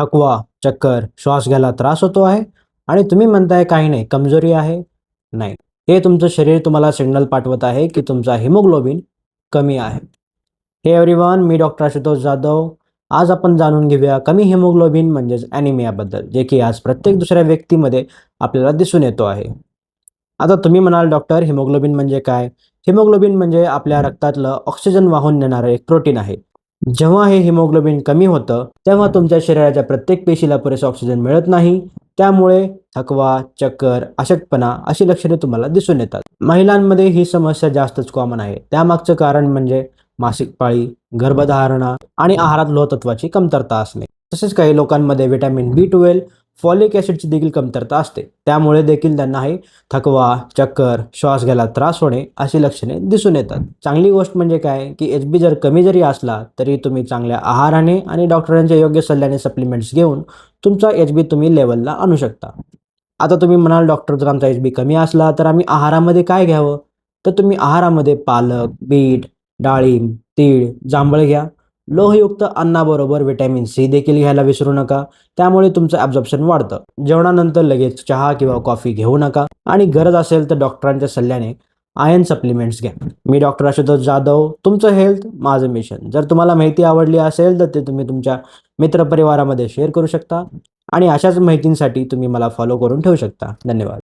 थकवा चक्कर श्वास घ्यायला त्रास होतो आहे आणि तुम्ही म्हणताय काही नाही कमजोरी आहे. नाही. हे तुमचं शरीर तुम्हाला सिग्नल पाठवत आहे की तुमचा हिमोग्लोबिन कमी आहे. हे एव्हरीवन मी डॉक्टर आशुतोष जाधव. आज आपण जाणून घेऊया कमी हिमोग्लोबिन म्हणजेच ॲनिमियाबद्दल जे की आज प्रत्येक दुसऱ्या व्यक्तीमध्ये आपल्याला दिसून येतो आहे. आता तुम्ही म्हणाल डॉक्टर हिमोग्लोबिन म्हणजे काय? हिमोग्लोबिन म्हणजे आपल्या रक्तातलं ऑक्सिजन वाहून नेणारं एक प्रोटीन आहे. जेव्हा हे हिमोग्लोबिन कमी होतं तेव्हा तुमच्या शरीराच्या प्रत्येक पेशीला पुरेसा ऑक्सिजन मिळत नाही. त्यामुळे थकवा चक्कर अशक्तपणा अशी लक्षणे तुम्हाला दिसून येतात. महिलांमध्ये ही समस्या जास्तच कॉमन आहे. त्यामागचं कारण म्हणजे मासिक पाळी गर्भधारणा आणि आहारात लोहतत्वाची कमतरता असणे. तसेच काही लोकांमध्ये व्हिटॅमिन बी ट्वेल्व फॉलिक ॲसिडची देखील कमतरता असते. त्यामुळे देखील त्यांना हे थकवा चक्कर श्वास घ्यायला त्रास होणे अशी लक्षणे दिसून येतात. चांगली गोष्ट म्हणजे काय? की एच बी जर कमी जरी असला तरी तुम्ही चांगल्या आहाराने आणि डॉक्टरांच्या योग्य सल्ल्याने सप्लिमेंट्स घेऊन तुमचा एच बी तुम्ही लेवलला आणू शकता. आता तुम्ही म्हणाल डॉक्टर जर आमचा एच बी कमी असला तर आम्ही आहारामध्ये काय घ्यावं? तर तुम्ही आहारामध्ये पालक बीट डाळिंब तीळ जांभळ घ्या. लोहयुक्त अन्नाबरोबर व्हिटॅमिन सी देखील घ्यायला विसरू नका. त्यामुळे तुमचं ॲब्झॉर्प्शन वाढतं. जेवणानंतर लगेच चहा किंवा कॉफी घेऊ नका. आणि गरज असेल तर डॉक्टरांच्या सल्ल्याने आयन सप्लिमेंट्स घ्या. मी डॉक्टर आशुतोष जाधव तुमचं हेल्थ माझं मिशन जर तुम्हाला माहिती आवडली असेल तर ते तुम्ही तुमच्या मित्रपरिवारामध्ये शेअर करू शकता. आणि अशाच माहितींसाठी तुम्ही मला फॉलो करून ठेवू शकता. धन्यवाद.